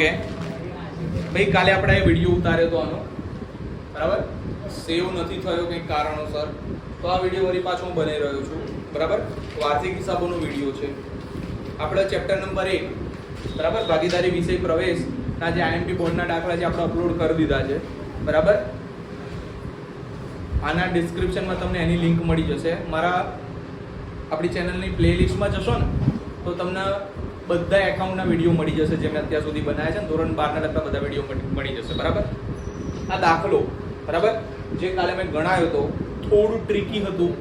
Okay ભાઈ કાલે આપણે એ વીડિયો ઉતાર્યો તો આનો. બરાબર? સેવ નથી થયો કંઈક કારણોસર. તો આ વીડિયો વળી પાછો હું બનાવી રહ્યો છું. બરાબર? આર્થિક હિસાબોનો વીડિયો છે. આપણે ચેપ્ટર નંબર એક, બરાબર? ભાગીદારી વિષય પ્રવેશના જે આઈએમપી બોર્ડના દાખલા જે આપણે અપલોડ કરી દીધા છે. બરાબર? આના ડિસ્ક્રિપ્શનમાં તમને એની લિંક મળી જશે. મારા આપણી ચેનલની પ્લેલિસ્ટમાં જશો ને, તો તમને બધા એકાઉન્ટના વીડિયો મળી જશે જે મેં અત્યાર સુધી બનાવ્યા છે ધોરણ બારના લગતા બધા વીડિયો મળી જશે, બરાબર? આ દાખલો, બરાબર? જે કાલે મેં ગણાયો હતો થોડું ટ્રિકી હતું.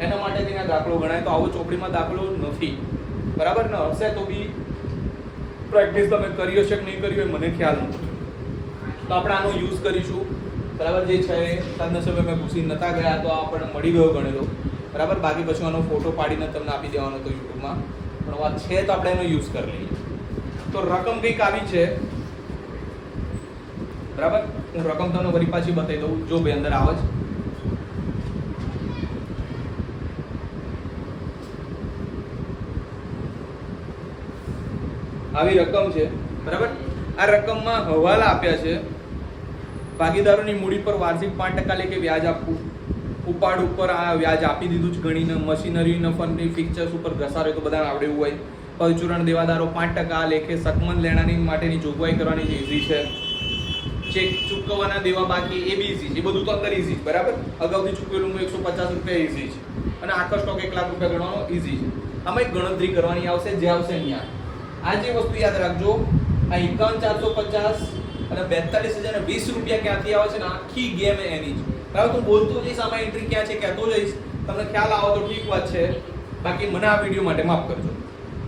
એના માટે તેને દાખલો ગણાય. તો આવો ચોપડીમાં દાખલો નથી. બરાબર ને? હશે તો બી પ્રેક્ટિસ તમે કરી હશે કે નહીં કરી હોય મને ખ્યાલ નથી. તો આપણે આનો યુઝ કરીશું. બરાબર? જે છે એ સમય મેં ઘૂસી નતા ગયા, તો આપણને મળી ગયો ગણેલો. બરાબર? બાકી પછી આનો ફોટો પાડીને તમને આપી દેવાનો હતો યુટ્યુબમાં પણ છે તો આપણે એનો યુઝ કરી લઈએ. તો રકમ કંઈક આવી છે. બરાબર? હું રકમ તમને વળી પાછી બતાવી દઉં, જો ભાઈ અંદર આવે છે. આવી રકમ છે, બરાબર? આ રકમમાં હવાલા આપ્યા છે. ભાગીદારોની મૂડી પર વાર્ષિક પાંચ ટકા લેખે વ્યાજ આપવું. ઉપાડ ઉપર આ વ્યાજ આપી દીધું જ ગણીને, મશીનરી નફરની ફિક્ચર્સ ઉપર ઘસારો તો બધાને આવડે હોય. પરચુરણ દેવાદારો પાંચ ટકા લેખે સકમન લેણાની માટેની જોગવાઈ કરવાની ઇઝી છે. ચેક ચૂકવવાના દેવા બાકી, એ બી ઇઝી છે. એ બધું તો અંદર ઇઝી છે, બરાબર? અગાઉથી ચૂકવેલું એકસો પચાસ રૂપિયા ઇઝી છે. અને આખો સ્ટોક એક લાખ રૂપિયા ગણવાનો ઇઝી છે. આમાં એક ગણતરી કરવાની આવશે, જે આવશે અહીંયા. આ જે વસ્તુ યાદ રાખજો, આ એકાવન ચારસો પચાસ અને બેતાલીસ હજાર વીસ રૂપિયા ક્યાંથી આવે છે ને, આખી ગેમ એની જ. બરાબર તું બોલતો જઈશ, આમાં એન્ટ્રી ક્યાં છે, કહેતો જઈશ. તમને ખ્યાલ આવો તો ઠીક વાત છે. બાકી મને આ વીડિયો માટે માફ કરજો.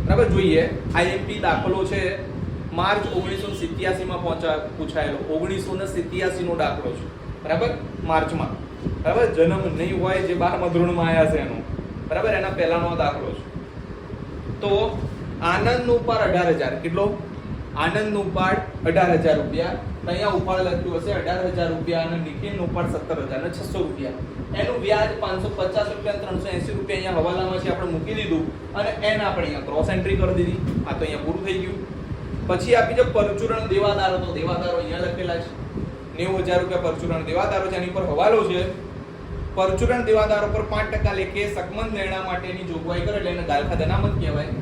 બરાબર, જોઈએ. આઈએમપી દાખલો છે માર્ચ ઓગણીસો સિત્યાસીમાં પહોંચા, પૂછાયેલો. ઓગણીસો ને સિત્યાસીનો દાખલો છે. બરાબર? માર્ચમાં. બરાબર? જન્મ નહીં હોય જે બારમા ધોરણમાં આવ્યા છે એનો. બરાબર? એના પહેલાનો દાખલો છે. તો આનંદનું પાર અઢાર હજાર. કેટલો? આનંદનું ઉપાડ અઢાર હજાર રૂપિયા. અહીંયા ઉપાડ લખ્યું હશે, અઢાર હજાર રૂપિયા અને નિખિલનું ઉપાડ સત્તર હજાર અને છસો રૂપિયા. એનું વ્યાજ પાંચસો પચાસ રૂપિયા ત્રણસો એસી રૂપિયા અહીંયા હવાલામાં છે, આપણે મૂકી દીધું. અને એને આપણે અહીંયા ક્રોસ એન્ટ્રી કરી દીધી. આ તો અહીંયા પૂરું થઈ ગયું. પછી આપી છે પરચુરણ દેવાદારો. તો દેવાદારો અહીંયા લખેલા છે. નેવું હજાર રૂપિયા પરચુરણ દેવાદારો છે, એની પર હવાલો છે. પરચુરણ દેવાદારો પર પાંચ ટકા લેખે સકમંદ લેણા માટેની જોગવાઈ કરે, એટલે એને ગાલખા અનામત કહેવાય.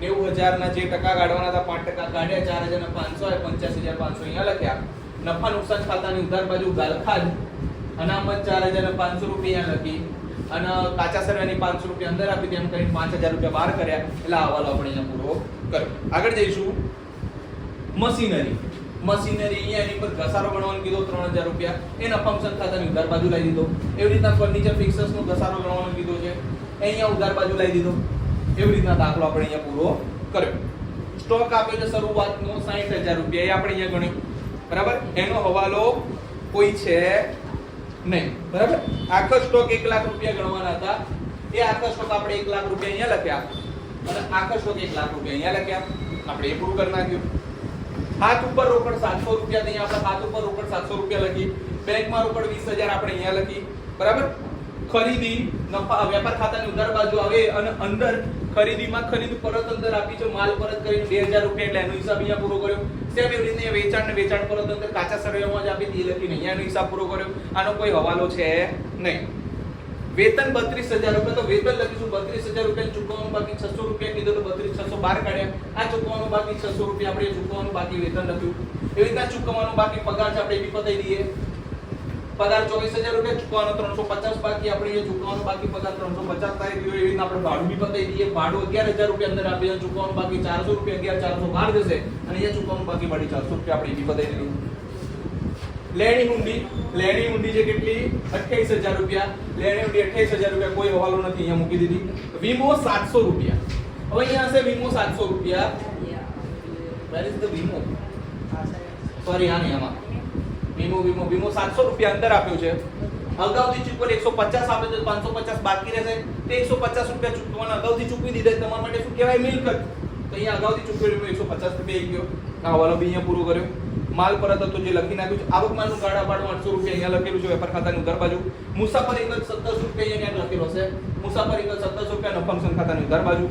નેવું હજારના જે ટકા કાઢવાના હતા, પાંચ ટકા કાઢ્યા, ચાર હજાર પાંચસો પંચ્યાસી હજાર પાંચસો અહીંયા લખ્યા. નફા નુકસાન ખાતાની ઉધાર બાજુ ગાલખા જ. અનામત ચાર હજાર પાંચસો રૂપિયા લખી. અને કાચા સરવાની પાંચસો રૂપિયા અંદર આપી તેમ કરીને પાંચ હજાર રૂપિયા બહાર કર્યા. એટલે આ હવાલો આપણે અહીંયા પૂરો કર્યો. આગળ જઈશું. મશીનરી. મશીનરી અહીંયા એની પર ઘસારો ગણવાનું કીધો, ત્રણ હજાર રૂપિયા. એ નફા નુકસાન ખાતાની ઉધાર બાજુ લાવી દીધો. એવી રીતના ફર્નિચર ફિક્સર્સનો ઘસારો ગણવાનું કીધો છે. અહીંયા ઉધાર બાજુ લાવી દીધો. એવી રીતના દાખલો આપણે અહીંયા પૂરો કર્યો. સ્ટોક આપ્યો છે શરૂઆતનો સાહીઠ હજાર રૂપિયા, એ આપણે અહીંયા ગણ્યું. બરાબર? એનો હવાલો કોઈ છે નહીં. બરાબર? આખો સ્ટોક એક લાખ રૂપિયા ગણવાના હતા. એ આખો સ્ટોક આપણે એક લાખ રૂપિયા અહીંયા લખ્યા. અને આખો સ્ટોક એક લાખ રૂપિયા અહીંયા લખ્યા. આપણે એ પૂરું કરી નાખ્યું. હાથ ઉપર રોકડ સાતસો રૂપિયા અહીંયા આપણે હાથ ઉપર રોકડ સાતસો રૂપિયા લખી. બેંકમાં રોકડ વીસ હજાર આપણે અહીંયા લખી. બરાબર? ખરીદી, નફા, વેપાર ખાતાની ઉધાર બાજુ આવે અને અંદર ખરીદીમાં ખરીદ પરત અંદર આપી છે, માલ પરત કરીને બે હજાર રૂપિયા એટલે એનો હિસાબ અહીંયા પૂરો કર્યો. સેમ એવી રીતે વેચાણ ને વેચાણ પરત અંદર કાચા સર્વેમાં જ આપી તે લખીને અહીંયાનો હિસાબ પૂરો કર્યો. આનો કોઈ હવાલો છે નહીં. વેતન બત્રીસ હજાર રૂપિયા, તો વેતન લખીશું, બત્રીસ હજાર રૂપિયા ચૂકવવાનું બાકી, છસો રૂપિયા કીધું તો બત્રીસ, છસો બાર કાઢ્યા. આ ચૂકવવાનું બાકી, છસો રૂપિયા આપણે ચૂકવવાનું બાકી વેતન લખ્યું. એવી રીતના ચૂકવવાનું બાકી પગાર છે, આપણે એ બી પતાવી દઈએ. પગાર ચોવીસ હજાર રૂપિયા ચૂકવાનો ત્રણસો પચાસ બાકી આપણે એ ચૂકવવાનું બાકી પગાર ત્રણસો પચાસ થાય એવી રીતના આપણે ભાડું બી પતાવી દઈએ. ભાડું અગિયાર હજાર રૂપિયા અંદર આપીએ ચૂકવાનું બાકી ચારસો રૂપિયા અગિયાર ચારસો બાર જશે. અને અહીંયા ચૂકવાનું બાકી મળી ચારસો રૂપિયા આપણે બી પતાવી દીધું. લેણી હુંડી લેણી હુંડી છે કેટલી? 28000 રૂપિયા. લેણી હુંડી 28000 રૂપિયા કોઈ હવાલો નથી અહીંયા મૂકી દીધી. વીમો સાતસો રૂપિયા. હવે અહીંયા હશે વીમો સાતસો રૂપિયા. વેર ઇઝ ધ વીમો? સોરી આ નહીં આમાં. વીમો વીમો વીમો 700 રૂપિયા અંદર આપ્યો છે. અગાઉથી ચૂકવેલ 150 આપ્યો છે 550 બાકી રહેશે. તે 150 રૂપિયા ચૂકવાના અગાઉથી ચૂકવી દીધા. તમારા માટે શું કહેવાય? મિલકત તો અહીંયા અગાઉથી ચૂકવેલું 150 રૂપિયા આવી ગયો. આ બી અહીંયા પૂરો કર્યો. માલ પરત હતો જે લખી નાખ્યું છે. આવક માલનું ગાડા ભાડું આઠસો રૂપિયા અહીંયા લખેલું છે વેપાર ખાતાની ઉધાર બાજુ. મુસાફરી કર 1700 રૂપિયા અહીંયા ક્યાંક લખેલો છે. મુસાફરી કર 1700 રૂપિયા નફા નુકસાન ખાતાની ઉધાર બાજુ.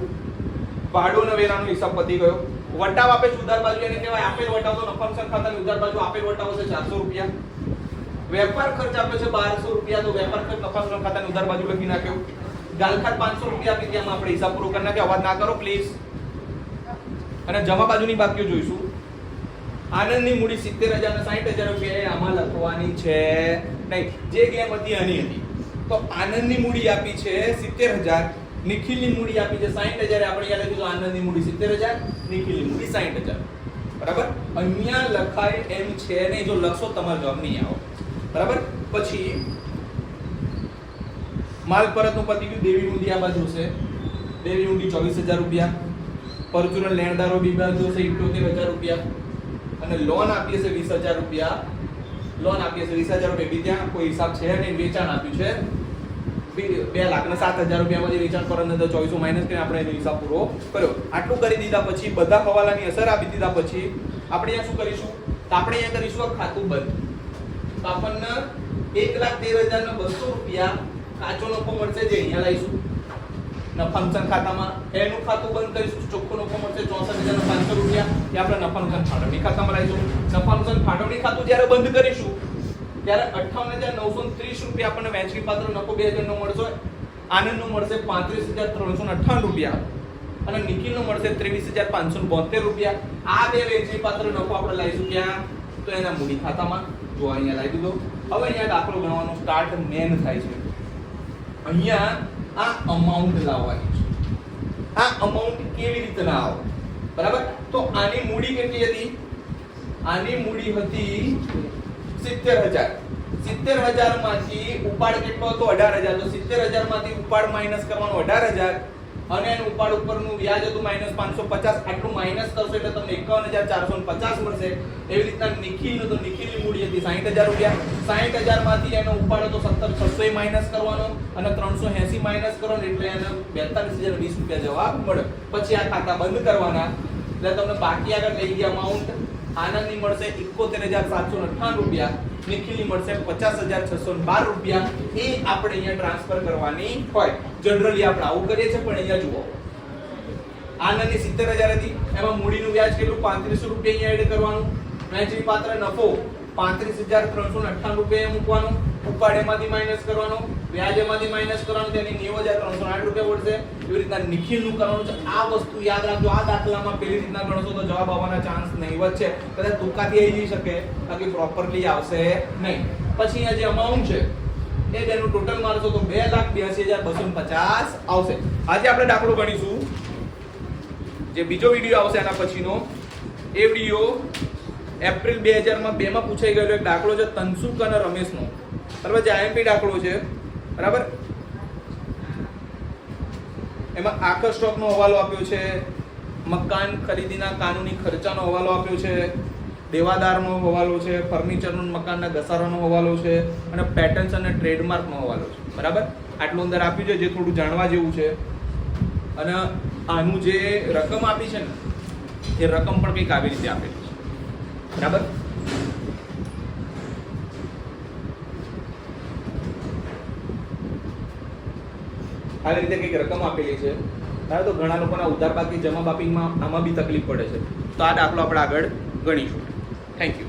ભાડું અને વેરાનો હિસાબ પતી ગયો. વટાવ આપે છે ઉધાર બાજુ એને કહેવાય. આપેલ વટાવ તો નફા નુકસાન ખાતાની ઉધાર બાજુ આપેલ વટાવ છે 400 રૂપિયા. વેપાર ખર્ચ આપે છે 1200 રૂપિયા. તો વેપાર ખર્ચ નફા નુકસાન ખાતાની ઉધાર બાજુ લખી નાખ્યો. ગાલખાત 500 રૂપિયા આપી ત્યાં આપણે હિસાબ પૂરો કરી નાખ્યો. અવાજ ના કરો પ્લીઝ અને જમા બાજુની બાકીઓ જોઈશું. આનંદની મૂડી સિત્તેર હજાર ને સાહીઠ હજાર રૂપિયા આમાં લખવાની છે. નહીં, જે ગેમ હતી આની હતી. તો આનંદની મૂડી આપી છે સિત્તેર હજાર. નિખિલની મૂડી આપી છે સાહીઠ હજાર. આપણે યાદ લખ્યું આનંદની મૂડી સિત્તેર હજાર. નિખિલની મૂડી સાહીઠ હજાર બરાબર? અહીંયા લખાય એમ છે ને જો લખશો તમારો જવાબ નહીં આવો. બરાબર? પછી માલ પરતનું પતી ગયું, દેવી ઊંડી આ બાજુ છે દેવી ઊંડી ચોવીસ હજાર રૂપિયા. પરચુરણ લેણદારો બી બાજુ છે ઇઠ્યોતેર હજાર રૂપિયા. અને લોન આપીએ છે વીસ હજાર રૂપિયા. લોન આપીએ છે વીસ હજાર રૂપિયા. બી ત્યાં કોઈ હિસાબ છે નહીં, વેચાણ આપ્યું છે. બી- લાખ ને સાત હજાર રૂપિયામાંથી વેચાણ પર અંદર ચોવીસો માઇનસ કરીને આપણે એનો હિસાબ પૂરો કર્યો. આટલું કરી દીધા પછી બધા હવાલાની અસર આપી દીધા પછી આપણે અહીંયા શું કરીશું? તો આપણે અહીંયા કરીશું આ ખાતું બંધ. તો આપણને એક લાખ તેર હજાર ને બસો રૂપિયા કાચો નફો મળશે જે અહીંયા લાવીશું. નફા ખાતામાં એનું ખાતું બંધ કરીશું. ચોખ્ખો નફો મળશે ચોસઠ હજાર પાંચસો રૂપિયા. એ આપણે નફા નુકસાન ફાળવણી ખાતામાં લાવીશું. નફા નુકસાન ફાળવણી ખાતું જ્યારે બંધ કરીશું ત્યારે અઠ્ઠાવન હજાર નવસો ત્રીસ રૂપિયા આપણને વહેંચણી પાત્ર નફો બે હજારનો મળશે. આનંદનો મળશે પાંત્રીસ હજાર ત્રણસો અઠ્ઠાવન રૂપિયા. અને નિખિલનો મળશે ત્રેવીસ હજાર પાંચસો બોતેર રૂપિયા. આ બે વહેંચણી પાત્ર નફો આપણે લાવીશું ક્યાં? તો એના મૂડી ખાતામાં. જો અહીંયા લાવી દીધો. હવે અહીંયા દાખલો ગણવાનો સ્ટાર્ટ મેન થાય છે. અહીંયા આ અમાઉન્ટ લાવવાની છે. આ અમાઉન્ટ કેવી રીતે લાવો? બરાબર? તો આની મૂડી કેટલી હતી? આની મૂડી હતી સિત્તેર હજાર. સિત્તેર હજાર ઉપાડ કેટલો હતો? અઢાર હજાર. સિત્તેર હજાર ઉપાડ માઇનસ કરવાનો અઢાર હજાર અને એનું ઉપાડ ઉપરનું વ્યાજ હતું માઇનસ પાંચસો પચાસ. આટલું માઇનસ કરશો એટલે તમને એકાવન હજાર ચારસો પચાસ મળશે. એવી રીતના નિખિલ તો નિખિલની મૂડી હતી સાહીઠ હજાર રૂપિયા. સાહીઠ હજાર એનો ઉપાડ હતો સત્તર, છસો માઇનસ કરવાનો અને ત્રણસો એસી માઇનસ કરવાનો એટલે એને બેતાલીસ હજાર વીસ રૂપિયા જવાબ મળે પછી આ ખાતા બંધ કરવાના. એટલે તમને બાકી આગળ લઈ ગયા અમાઉન્ટ આનંદની મળશે એકોતેર હજાર સાતસો અઠાણું રૂપિયા, નિખિલની મળશે પચાસ હજાર છસો બાર રૂપિયા. એ આપણે અહીંયા ટ્રાન્સફર કરવાની હોય. જનરલી આપણે આવું કરીએ છીએ, પણ અહીંયા જુઓ. આનંદની સિત્તેર હજાર હતી. એમાં મૂડીનું વ્યાજ કેટલું? પાંત્રીસો રૂપિયા અહીંયા એડ કરવાનું. વહેંચણી પાત્ર નફો પાંત્રીસ હજાર ત્રણસો અઠ્ઠાવન રૂપિયા મૂકવાનું. ઉપાડ એમાંથી માઇનસ કરવાનો. વ્યાજ એમાંથી માઇનસ કરવાનું તેની નેવું હજાર ત્રણસો આઠ રૂપિયા પડશે એવી રીતના નિખિલનું કરવાનું છે. આ વસ્તુ યાદ રાખજો. આ દાખલામાં પેલી રીતના ગણશો તો જવાબ આવવાના ચાન્સ નહીવત છે. કદાચ તુકાથી આવી જઈ શકે, બાકી પ્રોપરલી આવશે નહીં. પછી અહીંયા જે અમાઉન્ટ છે, એ તેનું ટોટલ મારશો તો બે લાખ બ્યાસી હજાર બસો પચાસ આવશે. આજે આપણે દાખલો ગણીશું. જે બીજો વીડિયો આવશે એના પછીનો. એ વીડિયો એપ્રિલ બે હજારમાં બેમાં પૂછાઈ ગયેલો એક દાખલો છે તનસુક અને રમેશનો. બરાબર, જે આઈએમપી દાખલો છે બરાબર? એમાં આકર સ્ટોકનો હવાલો આપ્યો છે, મકાન ખરીદીના કાનૂની ખર્ચાનો હવાલો આપ્યો છે, દેવાદારનો હવાલો છે, ફર્નિચરનો મકાનના ઘસારાનો હવાલો છે, અને પેટર્ન્સ અને ટ્રેડમાર્કનો હવાલો છે. બરાબર? આટલું અંદર આપ્યું છે, જે થોડું જાણવા જેવું છે. અને આનું જે રકમ આપી છે ને, એ રકમ પણ કંઈક આવી રીતે આપેલી છે. બરાબર? આવી રીતે કંઈક રકમ આપેલી છે. બરાબર તો ઘણા લોકોના ઉધાર બાકી જમા બાપીમાં આમાં બી તકલીફ પડે છે. તો આ દાખલો આપણે આગળ ગણીશું. Thank you